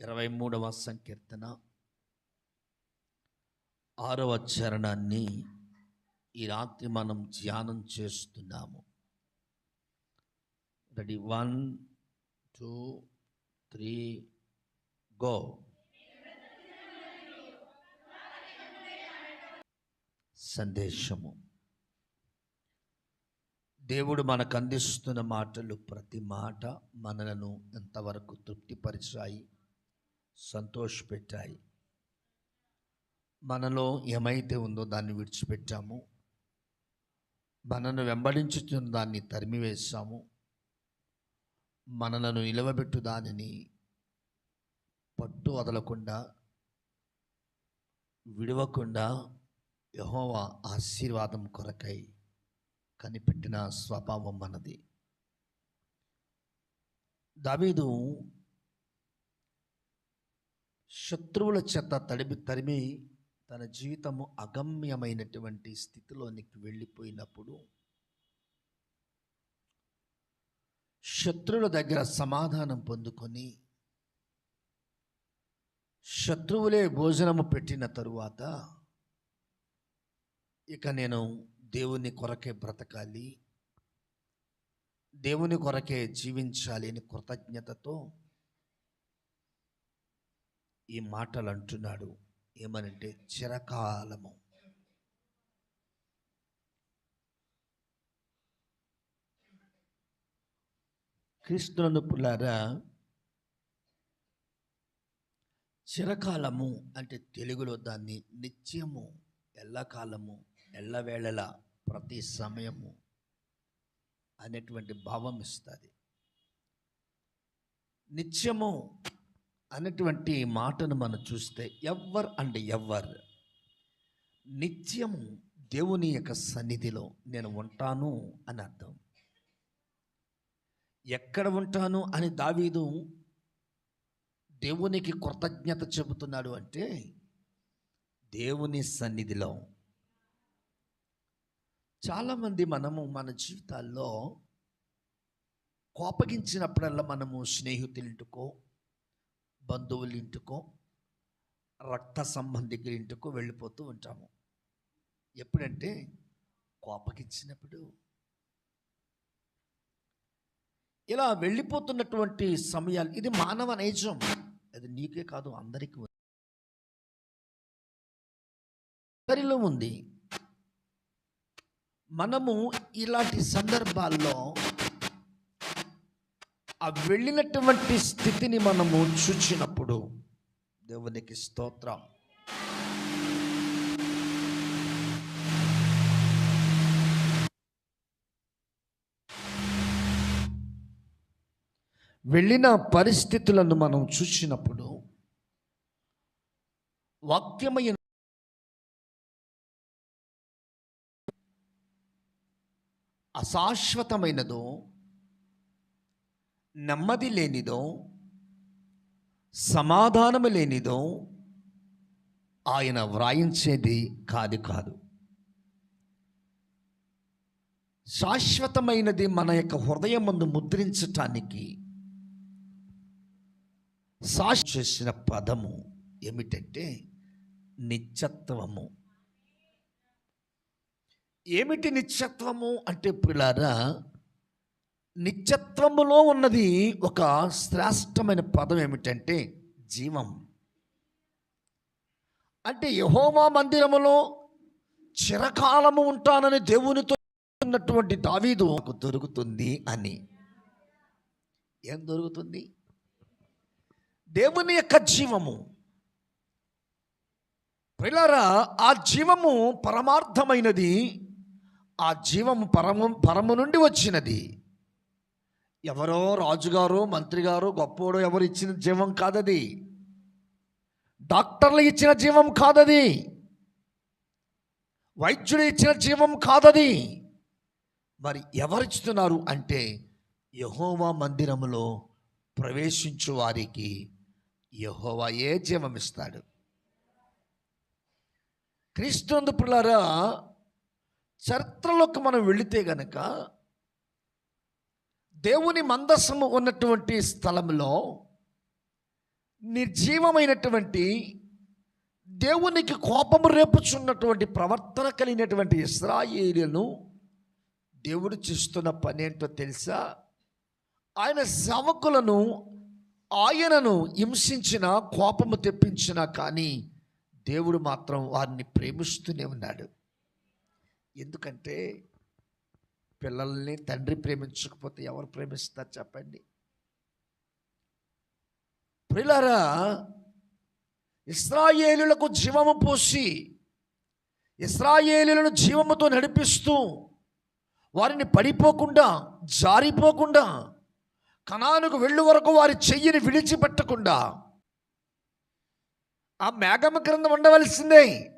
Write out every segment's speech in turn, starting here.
ఇరవై మూడవ సంకీర్తన. ఆరవ చరణాన్ని ఈ రాత్రి మనం ధ్యానం చేస్తున్నాము. Ready? One two three go. సందేశము. దేవుడు మనకు అందిస్తున్న మాటలు ప్రతి మాట మనలను ఎంతవరకు తృప్తిపరిచాయి? సంతోషపెట్టాయి. మనలో ఏమైతే ఉందో దాన్ని విడిచిపెట్టాము. మనను వెంబడించుతున్న దాన్ని తరిమివేశాము. మనలను నిలవబెట్టు దానిని పట్టు వదలకుండా విడవకుండా యహోవ ఆశీర్వాదం కొరకై కనిపెట్టిన స్వభావం మనది. దావీదు శత్రువుల చేత తడిమి తరిమి తన జీవితము అగమ్యమైనటువంటి స్థితిలోనికి వెళ్ళిపోయినప్పుడు శత్రువుల దగ్గర సమాధానం పొందుకొని శత్రువులే భోజనము పెట్టిన తరువాత ఇక నేను దేవుని కొరకే బ్రతకాలి దేవుని కొరకే జీవించాలి అని కృతజ్ఞతతో ఈ మాటలు అంటున్నాడు ఏమనంటే చిరకాలము. క్రీస్తునందు పుల్లారా చిరకాలము అంటే తెలుగులో దాన్ని నిత్యము ఎల్లకాలము ఎల్లవేళల ప్రతి సమయము అనేటువంటి భావం ఇస్తుంది. నిత్యము అనేటువంటి మాటను మనం చూస్తే ఎవ్వర్ అండ్ ఎవ్వర్. నిత్యము దేవుని యొక్క సన్నిధిలో నేను ఉంటాను అని అర్థం. ఎక్కడ ఉంటాను అని దావీదు దేవునికి కృతజ్ఞత చెబుతున్నాడు అంటే దేవుని సన్నిధిలో. చాలామంది మనము మన జీవితాల్లో కోపగించినప్పుడల్లా మనము స్నేహితుల బంధువుల ఇంటికో రక్త సంబంధికుల ఇంటికో వెళ్ళిపోతూ ఉంటాము. ఎప్పుడంటే కోపగించినప్పుడు ఇలా వెళ్ళిపోతున్నటువంటి సమయాలు ఇది మానవ నైజం. అది నీకే కాదు అందరికీ ఉంది. అందరిలో ఉంది. మనము ఇలాంటి సందర్భాల్లో ఆ వెళ్ళినటువంటి స్థితిని మనము చూచినప్పుడు దేవునికి స్తోత్రం. వెళ్ళిన పరిస్థితులను మనం చూసినప్పుడు వాక్యమైన అశాశ్వతమైనదో నెమ్మది లేనిదో సమాధానము లేనిదో ఆయన వ్రాయించేది కాదు కాదు. శాశ్వతమైనది మన యొక్క హృదయం ముందు ముద్రించటానికి శాశ్వ చేసిన పదము ఏమిటంటే నిత్యత్వము. ఏమిటి నిత్యత్వము? అంటే పిల్లారా నిత్యత్వములో ఉన్నది ఒక శ్రేష్టమైన పదం ఏమిటంటే జీవం. అంటే యహోవా మందిరములో చిరకాలము ఉంటానని దేవునితో ఉన్నటువంటి దావీదు నాకు దొరుకుతుంది అని. ఏం దొరుకుతుంది? దేవుని యొక్క జీవము. పిల్లరా ఆ జీవము పరమార్థమైనది ఆ జీవము పరము పరము నుండి వచ్చినది. ఎవరో రాజుగారు మంత్రి గారు గొప్పోడు ఎవరు ఇచ్చిన జీవం కాదది. డాక్టర్లు ఇచ్చిన జీవం కాదది. వైద్యుడు ఇచ్చిన జీవం కాదది. మరి ఎవరిస్తున్నారు అంటే యహోవా మందిరంలో ప్రవేశించు వారికి యహోవాయే జీవమిస్తాడు క్రీస్తు పిల్లరా చరిత్రలోకి మనం వెళితే గనక దేవుని మందస్సము ఉన్నటువంటి స్థలంలో నిర్జీవమైనటువంటి దేవునికి కోపము రేపుచున్నటువంటి ప్రవర్తన కలిగినటువంటి ఇస్రాయిలను దేవుడు చేస్తున్న పని ఏంటో తెలుసా? ఆయన సేవకులను ఆయనను హింసించిన కోపము తెప్పించిన కానీ దేవుడు మాత్రం వారిని ప్రేమిస్తూనే ఉన్నాడు. ఎందుకంటే పిల్లల్ని తండ్రి ప్రేమించకపోతే ఎవరు ప్రేమిస్తారు చెప్పండి? ప్రిలరా ఇస్రాయేలులకు జీవము పోసి ఇస్రాయేలులను జీవముతో నడిపిస్తూ వారిని పడిపోకుండా జారిపోకుండా కణానుకు వెళ్ళు వరకు వారి చెయ్యిని విడిచిపెట్టకుండా ఆ మేఘమ క్రింద ఉండవలసిందే.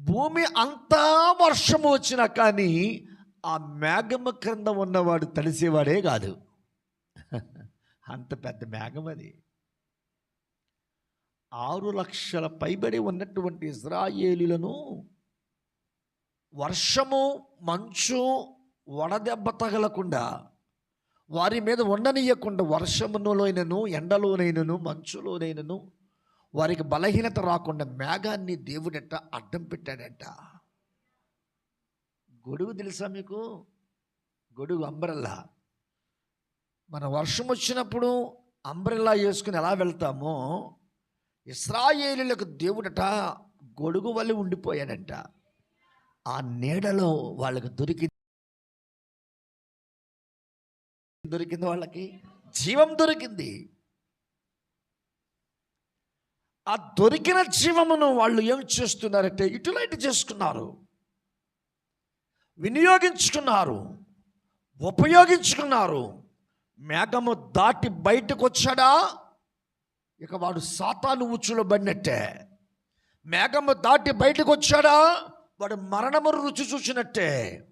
భూమి అంతా వర్షము వచ్చినా కానీ ఆ మేఘమ క్రింద ఉన్నవాడు తడిసేవాడే కాదు. అంత పెద్ద మేఘం అది. ఆరు లక్షల పైబడి ఉన్నటువంటి ఇజ్రాయేలీలను వర్షము మంచు వడదెబ్బ తగలకుండా వారి మీద ఉండనీయకుండా వర్షములోనైనను ఎండలోనైనను మంచులోనైనను వారికి బలహీనత రాకుండా మేఘాన్ని దేవుడట అడ్డం పెట్టాడట. గొడుగు తెలుసా మీకు? గొడుగు అంబ్రెల్లా. మన వర్షం వచ్చినప్పుడు అంబ్రెల్లా వేసుకుని ఎలా వెళ్తామో? ఇస్రాయేలీలకు దేవుడట గొడుగు వల్ల ఉండిపోయాడంట. ఆ నీడలో వాళ్ళకు దొరికి దొరికింది వాళ్ళకి. జీవం దొరికింది. ఆ దొరికిన జీవమును వాళ్ళు ఏం చేస్తున్నారంటే ఇటులైట్ చేసుకున్నారు. వినియోగించుకున్నారు. ఉపయోగించుకున్నారు. మేఘము దాటి బయటకు వచ్చాడా? ఇక వాడు సాతాను ఉచ్చులో పడినట్టే. మేఘము దాటి బయటకు వచ్చాడా? వాడు మరణము రుచి చూసినట్టే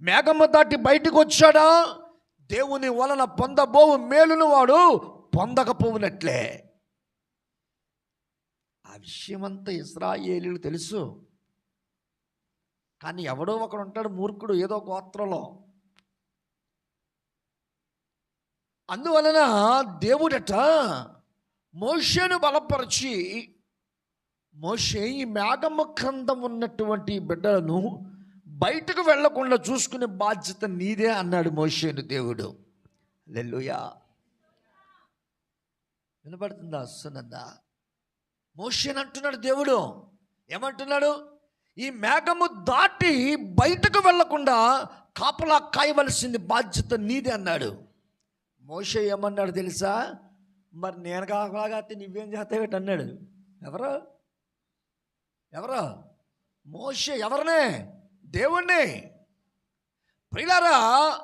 మేఘము దాటి బయటకు వచ్చాడా? దేవుని వలన పొందబోవు మేలును వాడు పొందకపోవునట్లే. విషయమంతా ఇస్రాయేలీలు తెలుసు. కానీ ఎవడో ఒకడు ఉంటాడు మూర్ఖుడు ఏదో గోత్రంలో. అందువలన దేవుడట మోషేను బలపరిచి మోషే ఈ మేఘము క్రంద ఉన్నటువంటి బిడ్డలను బయటకు వెళ్ళకుండా చూసుకునే బాధ్యత నీదే అన్నాడు మోషేను దేవుడు. లెల్లుయా వినపడుతుందా? వస్తున్నదా మోషన్ అంటున్నాడు దేవుడు. ఏమంటున్నాడు? ఈ మేఘము దాటి బయటకు వెళ్ళకుండా కాపలా కాయవలసింది బాధ్యత నీదే అన్నాడు. మోష ఏమన్నాడు తెలుసా? మరి నేను కాకలాగాతే నువ్వేం చేస్తావేటి అన్నాడు. ఎవరు? ఎవరు? మోష ఎవరినే? దేవుణ్ణి. ప్రియులారా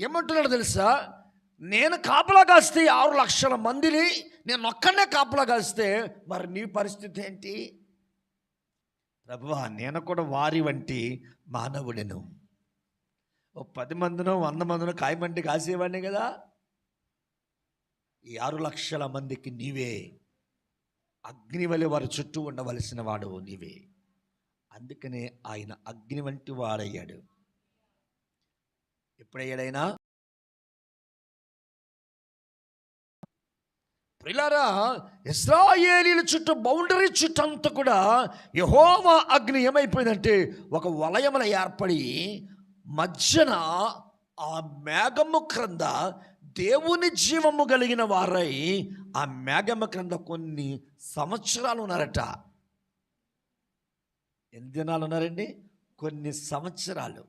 ఏమంటున్నాడు తెలుసా? నేను కాపలా కాస్తే ఆరు లక్షల మందిని నేను ఒక్కనే కాపలా కలిస్తే మరి నీ పరిస్థితి ఏంటి? ప్రభువా నేను కూడా వారి వంటి మానవుడెను. ఓ పది మందినో వంద మందినో కాయమంటి కాసేవాడిని కదా? ఈ ఆరు లక్షల మందికి నీవే. అగ్నివలి వారి చుట్టూ ఉండవలసిన వాడు నీవే. అందుకనే ఆయన అగ్ని వంటి వాడయ్యాడు. ఎప్పుడయ్యాడైనా? ప్రిలారా ఇస్రాయేలీల చుట్టూ బౌండరీ చుట్టూ అంతా కూడా యహోవా అగ్ని ఏమైపోయిందంటే ఒక వలయముల ఏర్పడి మధ్యన ఆ మేఘము క్రింద దేవుని జీవము కలిగిన వారై ఆ మేఘము క్రింద కొన్ని సంవత్సరాలు ఉన్నారట. ఎన్ని దినాలు ఉన్నారండి? కొన్ని సంవత్సరాలు.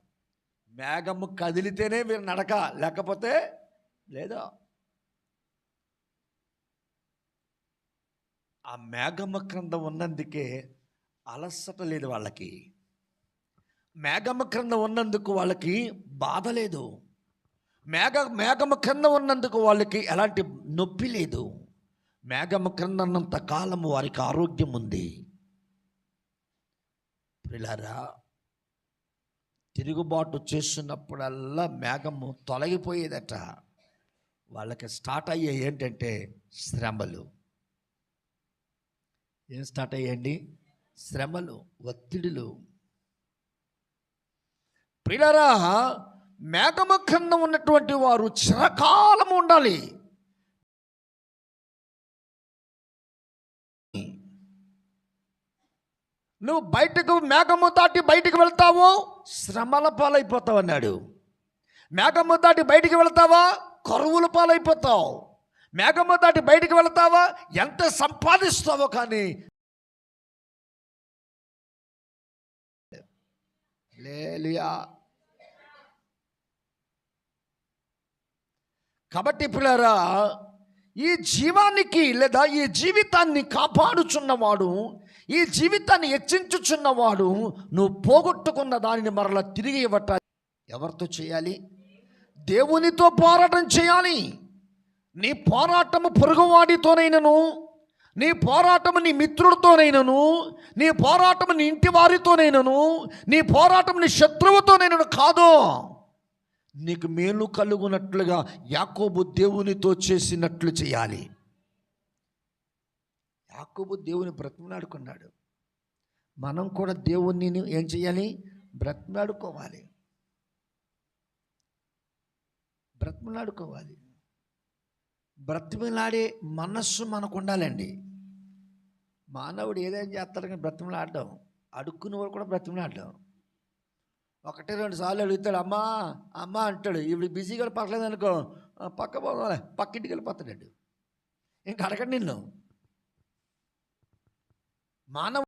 మేఘము కదిలితేనే మీరు నడక లేకపోతే లేదా? ఆ మేఘమ క్రింద ఉన్నందుకే అలసట లేదు వాళ్ళకి. మేఘమ క్రింద ఉన్నందుకు వాళ్ళకి బాధ లేదు. మేఘ మేఘము క్రింద ఉన్నందుకు వాళ్ళకి ఎలాంటి నొప్పి లేదు. మేఘము క్రింద ఉన్నంత కాలం వారికి ఆరోగ్యం ఉంది. పిల్లరా తిరుగుబాటు చేస్తున్నప్పుడల్లా మేఘము తొలగిపోయేదట. వాళ్ళకి స్టార్ట్ అయ్యే ఏంటంటే శ్రమలు. ఏం స్టార్ట్ అయ్యండి? శ్రమలు ఒత్తిడులు. ప్రిలరా మేఘము క్రింద ఉన్నటువంటి వారు చిరకాలము ఉండాలి. నువ్వు బయటకు మేఘము దాటి బయటికి వెళ్తావో శ్రమల పాలైపోతావు అన్నాడు. మేఘము దాటి బయటికి వెళ్తావా కరువుల పాలైపోతావు. మేఘము దాటి బయటికి వెళతావా? ఎంత సంపాదిస్తావో కానీ? లేలియా కాబట్టి పిల్లరా ఈ జీవానికి లేదా ఈ జీవితాన్ని కాపాడుచున్నవాడు ఈ జీవితాన్ని హెచ్చించుచున్నవాడు నువ్వు పోగొట్టుకున్న దానిని మరలా తిరిగి ఇవ్వట ఎవరితో చేయాలి? దేవునితో పోరాటం చేయాలి. నీ పోరాటము పొరుగువాడితోనైనను నీ పోరాటము నీ మిత్రుడితోనైనను నీ పోరాటము నీ ఇంటి వారితోనైనను నీ పోరాటం నీ శత్రువుతోనైనను కాదు. నీకు మేలు కలుగునట్లుగా యాకోబు దేవునితో చేసినట్లు చేయాలి. యాకోబు దేవుని బ్రతిమలాడుకున్నాడు. మనం కూడా దేవుణ్ణి ఏం చేయాలి? బ్రతిమలాడుకోవాలి. బ్రతిమలాడుకోవాలి. బ్రతిమలాడే మనస్సు మనకు ఉండాలండి మానవుడు ఏదైనా చేస్తాడు కానీ బ్రతిమలాడడం. అడుక్కున్న వాడు కూడా బ్రతిమలాడడం. ఒకటి రెండు సార్లు అడుగుతాడు అమ్మా అమ్మా అంటాడు. ఇప్పుడు బిజీగా పర్లేదు అనుకో పక్క పోదా పక్కింటికి వెళ్ళిపోతాడు ఇంకా అడగండి నిన్ను. మానవ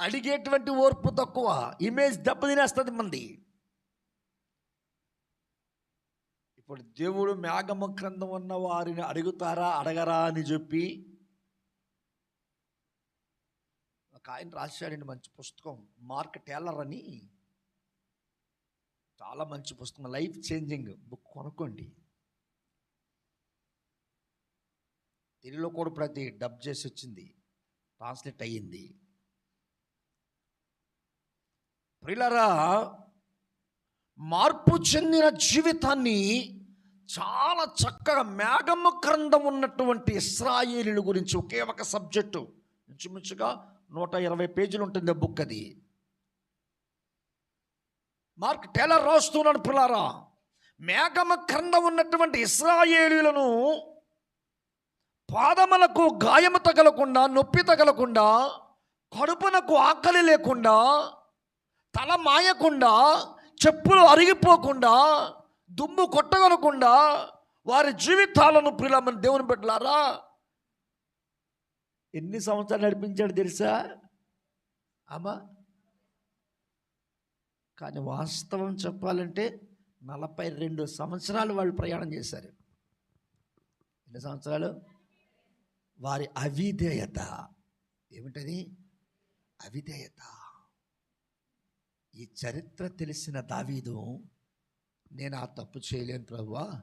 అడిగేటువంటి ఓర్పు తక్కువ. ఇమేజ్ దెబ్బతినేస్తుంది మంది. ఇప్పుడు దేవుడు మేఘము క్రింద ఉన్న వారిని అడుగుతారా అడగరా అని చెప్పి ఒక ఆయన రాశాడండి మంచి పుస్తకం. మార్క్ టేలర్ అని. చాలా మంచి పుస్తకం. లైఫ్ చేంజింగ్ బుక్ కొనుక్కోండి. తెలుగులో కూడా ప్రతి డబ్ చేసి వచ్చింది. ట్రాన్స్లేట్ అయ్యింది. ప్రిలరా మార్పు చెందిన జీవితాన్ని చాలా చక్కగా మేఘము క్రందం ఉన్నటువంటి ఇస్రాయేలీల గురించి ఒకే ఒక సబ్జెక్టు. ఇంచుమించుగా నూట ఇరవై పేజీలు ఉంటుంది ఆ బుక్ అది. మార్క్ టేలర్ రాస్తున్నాడు పిల్లారా మేఘమ క్రింద ఉన్నటువంటి ఇస్రాయేలీలను పాదములకు గాయము తగలకుండా నొప్పి తగలకుండా కడుపునకు ఆకలి లేకుండా తల మాయకుండా చెప్పులు అరిగిపోకుండా దుమ్ము కొట్టగలకుండా వారి జీవితాలను ప్రిలమని దేవుని పెట్టలారా ఎన్ని సంవత్సరాలు నడిపించాడు తెలుసా? అమ్మా. కానీ వాస్తవం చెప్పాలంటే నలభై రెండు సంవత్సరాలు వాళ్ళు ప్రయాణం చేశారు. ఎన్ని సంవత్సరాలు? వారి అవిధేయత. ఏమిటది? అవిధేయత. ఈ చరిత్ర తెలిసిన దావీదు నేను ఆ తప్పు చేయలేను ప్రభువా.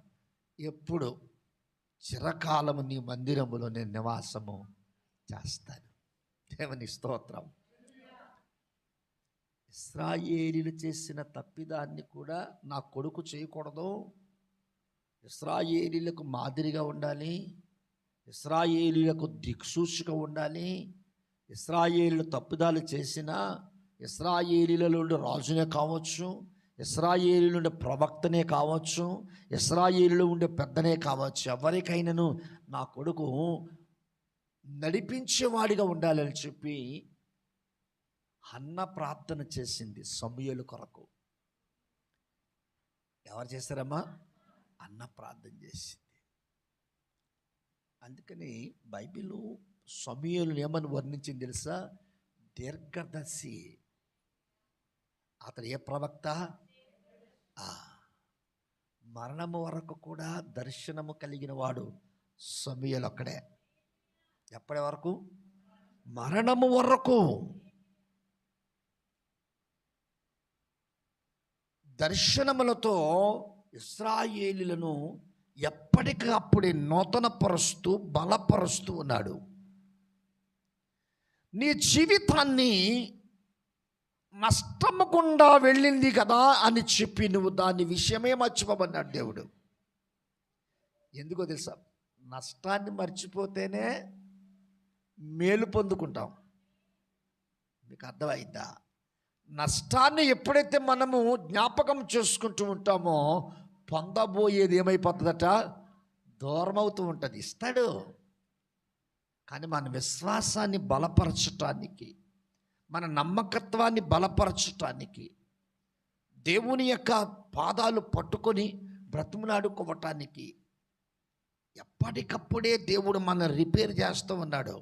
ఎప్పుడు చిరకాలము నీ మందిరములో నేను నివాసము చేస్తాను. దేవుని స్తోత్రం. ఇస్రాయేలీలు చేసిన తప్పిదాన్ని కూడా నా కొడుకు చేయకూడదు. ఇస్రాయేలీలకు మాదిరిగా ఉండాలి. ఇస్రాయేలీలకు దిక్సూచిగా ఉండాలి. ఇస్రాయేలీలు తప్పిదాలు చేసినా ఇస్రాయేలీలలో నుండి రాజునే కావచ్చు. ఇస్రాయేలీల ఉండే ప్రవక్తనే కావచ్చు ఇస్రాయేలీలో ఉండే పెద్దనే కావచ్చు ఎవరికైనాను నా కొడుకు నడిపించేవాడిగా ఉండాలని చెప్పి అన్న ప్రార్థన చేసింది సమయలు కొరకు. ఎవరు చేశారమ్మా? అన్న ప్రార్థన చేసింది. అందుకని బైబిల్ సమయలు ఏమని వర్ణించింది తెలుసా? దీర్ఘదర్శి అతడు ఏ ప్రవక్త? ఆ, మరణము వరకు కూడా దర్శనము కలిగిన వాడు సమయలు ఒక్కడే. ఎప్పటి వరకు? మరణము వరకు. దర్శనములతో ఇస్రాయేలీలను ఎప్పటికప్పుడే నూతనపరుస్తూ బలపరుస్తూ ఉన్నాడు. నీ జీవితాన్ని నష్టము గుండా వెళ్ళింది కదా అని చెప్పి నువ్వు దాని విషయమే మర్చిపోమన్నాడు దేవుడు. ఎందుకో తెలుసా? నష్టాన్ని మర్చిపోతేనే మేలు పొందుకుంటాం. మీకు అర్థమైందా? నష్టాన్ని ఎప్పుడైతే మనము జ్ఞాపకం చేసుకుంటూ ఉంటామో పొందబోయేది ఏమైపోతుందట? దూరం అవుతూ ఉంటుంది. ఇస్తాడు. కానీ మన విశ్వాసాన్ని బలపరచటానికి మన నమ్మకత్వాన్ని బలపరచటానికి దేవుని యొక్క పాదాలు పట్టుకొని బ్రతుములాడుకోవటానికి ఎప్పటికప్పుడే దేవుడు మన రిపేర్ చేస్తూ ఉన్నాడు.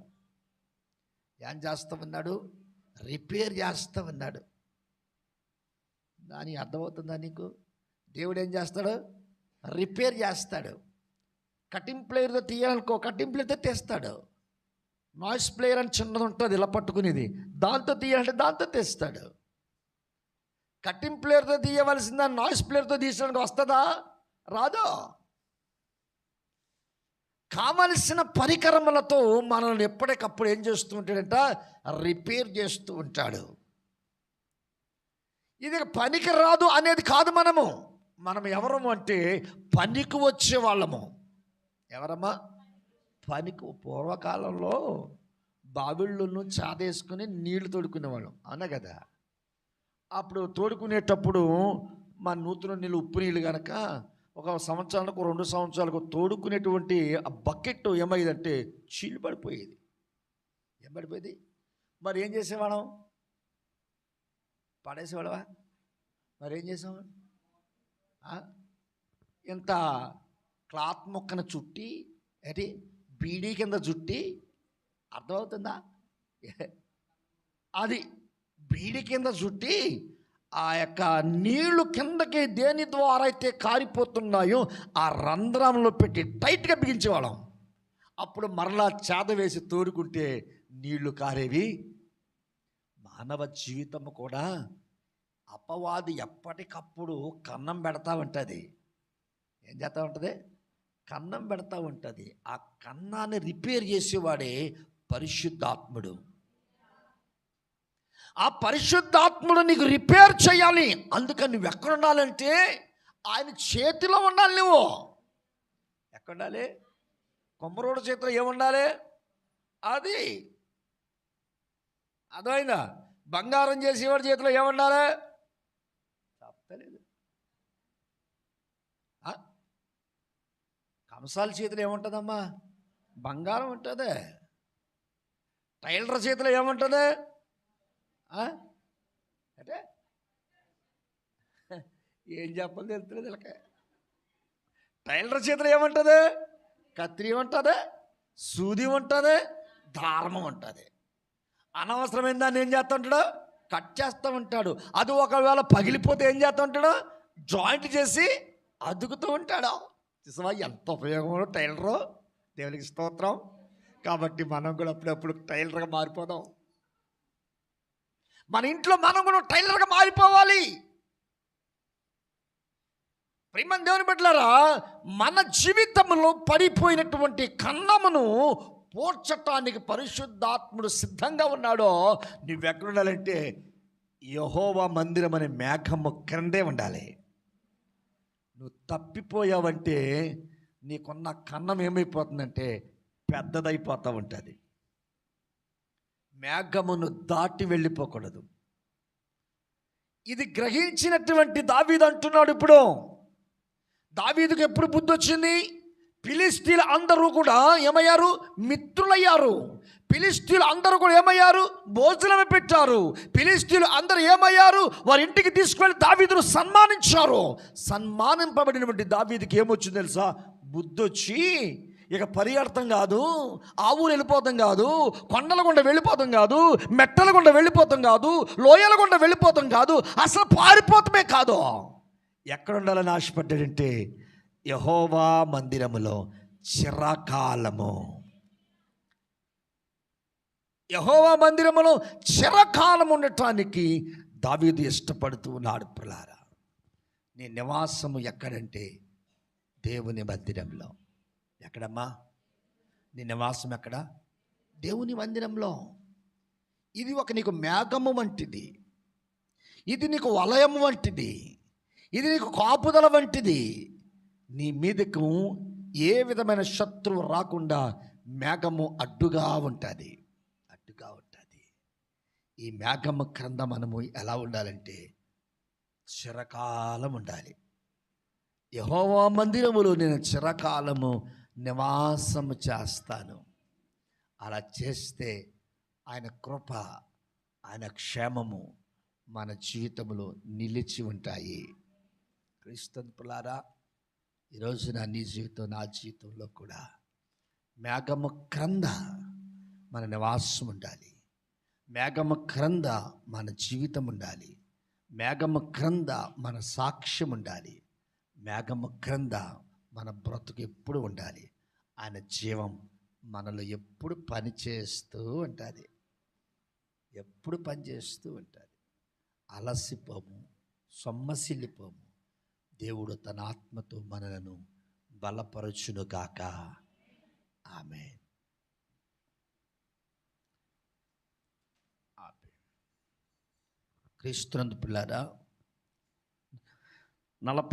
ఏం చేస్తూ ఉన్నాడు? రిపేర్ చేస్తూ ఉన్నాడు. దాని అర్థమవుతుందా నీకు? దేవుడు ఏం చేస్తాడు? రిపేర్ చేస్తాడు. కటింగ్ తీయాలనుకో కటింగ్ ప్లేయర్తో తెస్తాడు. నాయిస్ ప్లేయర్ అని చిన్నది ఉంటుంది ఇలా పట్టుకునేది. దాంతో తీయాలంటే దాంతో తెస్తాడు. కటింగ్ ప్లేయర్తో తీయవలసిందా? నాయిస్ ప్లేయర్తో తీసడానికి వస్తుందా? రాదో. కావలసిన పరికరములతో మనల్ని ఎప్పటికప్పుడు ఏం చేస్తూ ఉంటాడంట? రిపేర్ చేస్తూ ఉంటాడు. ఇది పనికి రాదు అనేది కాదు మనము. మనం ఎవరము అంటే పనికి వచ్చే వాళ్ళము. ఎవరమ్మా? పనికి పూర్వకాలంలో బావిళ్ళను చాదేసుకుని నీళ్ళు తోడుకునేవాళ్ళం. అవునా కదా? అప్పుడు తోడుకునేటప్పుడు మా నూతన నీళ్ళు ఉప్పు నీళ్ళు కనుక ఒక సంవత్సరాలకు రెండు సంవత్సరాలకు తోడుకునేటువంటి ఆ బకెట్ ఏమైందంటే చీలు పడిపోయేది. ఏం పడిపోయేది? మరి ఏం చేసేవాళ్ళం? పడేసేవాళ్ళవా? మరి ఏం చేసాం? ఇంత క్లాత్ మొక్కను చుట్టి ఏంటి? బీడీ కింద చుట్టి అర్థమవుతుందా? అది బీడి కింద చుట్టి ఆ యొక్క నీళ్ళు కిందకి దేని ద్వారా అయితే కారిపోతున్నాయో ఆ రంధ్రంలో పెట్టి టైట్గా బిగించేవాళ్ళం. అప్పుడు మరలా చేత వేసి తోడుకుంటే నీళ్ళు కారేవి. మానవ జీవితం కూడా అపవాది ఎప్పటికప్పుడు కన్నం పెడతా ఉంటుంది. ఏం చేస్తూ ఉంటుంది? కన్నం పెడతా ఉంటుంది. ఆ కన్నాన్ని రిపేర్ చేసేవాడే పరిశుద్ధాత్ముడు. ఆ పరిశుద్ధాత్ముడు నీకు రిపేర్ చేయాలి. అందుకని నువ్వు ఎక్కడ ఉండాలంటే ఆయన చేతిలో ఉండాలి నువ్వు. ఎక్కడ ఉండాలి? కొమ్మరోడు చేతిలో ఏముండాలి అది. అదైందా బంగారం చేసేవాడి చేతిలో ఏముండాలి చెప్తలేదు ఆ? కంసాల చేతిలో ఏముంటుందమ్మా? బంగారం ఉంటుంది. టైలర్ చేతిలో ఏముంటుంది? అంటే? ఏం చెప్పాలి తెలుస్తుంది వీళ్ళకి. టైలర్ చేతిలో ఏముంటుంది? కత్రి ఉంటుంది సూది ఉంటుంది దార్మం ఉంటుంది. అనవసరమైన దాన్ని ఏం చేస్తూ ఉంటాడు? కట్ చేస్తూ ఉంటాడు. అది ఒకవేళ పగిలిపోతే ఏం చేస్తూ ఉంటాడు? జాయింట్ చేసి అదుకుతూ ఉంటాడు. చూసావా ఎంత ఉపయోగం టైలరు. దేవునికి స్తోత్రం. కాబట్టి మనం కూడా అప్పుడప్పుడు టైలర్గా మారిపోదాం. మన ఇంట్లో మనం కూడా టైలర్గా మారిపోవాలి. ప్రేమ దేవుని బిడ్డలారా మన జీవితంలో పడిపోయినటువంటి కన్నమును పోడ్చటానికి పరిశుద్ధాత్ముడు సిద్ధంగా ఉన్నాడో నువ్వెక్కడ ఉండాలంటే యహోవా మందిరం అనే మేఘము క్రిందే ఉండాలి. నువ్వు తప్పిపోయావంటే నీకున్న కన్నం ఏమైపోతుందంటే పెద్దదైపోతూ ఉంటుంది. మేఘమును దాటి వెళ్ళిపోకూడదు. ఇది గ్రహించినటువంటి దావీదు అంటున్నాడు ఇప్పుడు. దావీదుకు ఎప్పుడు బుద్ధి వచ్చింది? ఫిలిస్తీన్లు అందరూ కూడా ఏమయ్యారు? మిత్రులయ్యారు. ఫిలిస్తీన్లు అందరూ కూడా ఏమయ్యారు? భోజనం పెట్టారు. ఫిలిస్తీన్లు అందరూ ఏమయ్యారు? వారి ఇంటికి తీసుకువెళ్ళి దావీదును సన్మానించారు. సన్మానింపబడినటువంటి దావీదికి ఏమొచ్చింది తెలుసా? బుద్ధొచ్చి ఇక పరిగెడతాం కాదు ఆ ఊరు వెళ్ళిపోతాం కాదు కొండల గుండా వెళ్ళిపోతాం కాదు మెట్టల గుండా వెళ్ళిపోతాం కాదు లోయల గుండా వెళ్ళిపోతాం కాదు అసలు పారిపోతమే కాదు. ఎక్కడ ఉండాలని ఆశపడ్డాడంటే యహోవా మందిరములో చిరకాలము. యహోవా మందిరములో చిరకాలం ఉండటానికి దావీదు ఇష్టపడుతూ ఉన్నాడు ప్రలారా నీ నివాసము ఎక్కడంటే దేవుని మందిరంలో. ఎక్కడమ్మా? నీ నివాసం ఎక్కడ? దేవుని మందిరంలో. ఇది ఒక నీకు మేఘము వంటిది. ఇది నీకు వలయము వంటిది. ఇది నీకు కాపుదల వంటిది. నీ మీదకు ఏ విధమైన శత్రువు రాకుండా మేఘము అడ్డుగా ఉంటుంది. అడ్డుగా ఉంటుంది. ఈ మేఘము క్రింద మనము ఎలా ఉండాలంటే చిరకాలం ఉండాలి. యహోవా మందిరములో నేను చిరకాలము నివాసము చేస్తాను. అలా చేస్తే ఆయన కృప ఆయన క్షేమము మన జీవితంలో నిలిచి ఉంటాయి. క్రీస్తులారా ఈరోజు నా నీ జీవితం నా జీవితంలో కూడా మేఘము క్రంద మన నివాసం ఉండాలి. మేఘము క్రంద మన జీవితం ఉండాలి. మేఘము క్రంద మన సాక్ష్యం ఉండాలి. మేఘము క్రంద మన బ్రతుకు ఎప్పుడు ఉండాలి. ఆయన జీవం మనలో ఎప్పుడు పనిచేస్తూ ఉంటుంది ఎప్పుడు పనిచేస్తూ ఉంటుంది అలసిపోము సొమ్మసిల్లిపోము. దేవుడు తన ఆత్మతో మనలను బలపరచును గాక. ఆమె క్రీస్తునందు పిల్లారా నలభై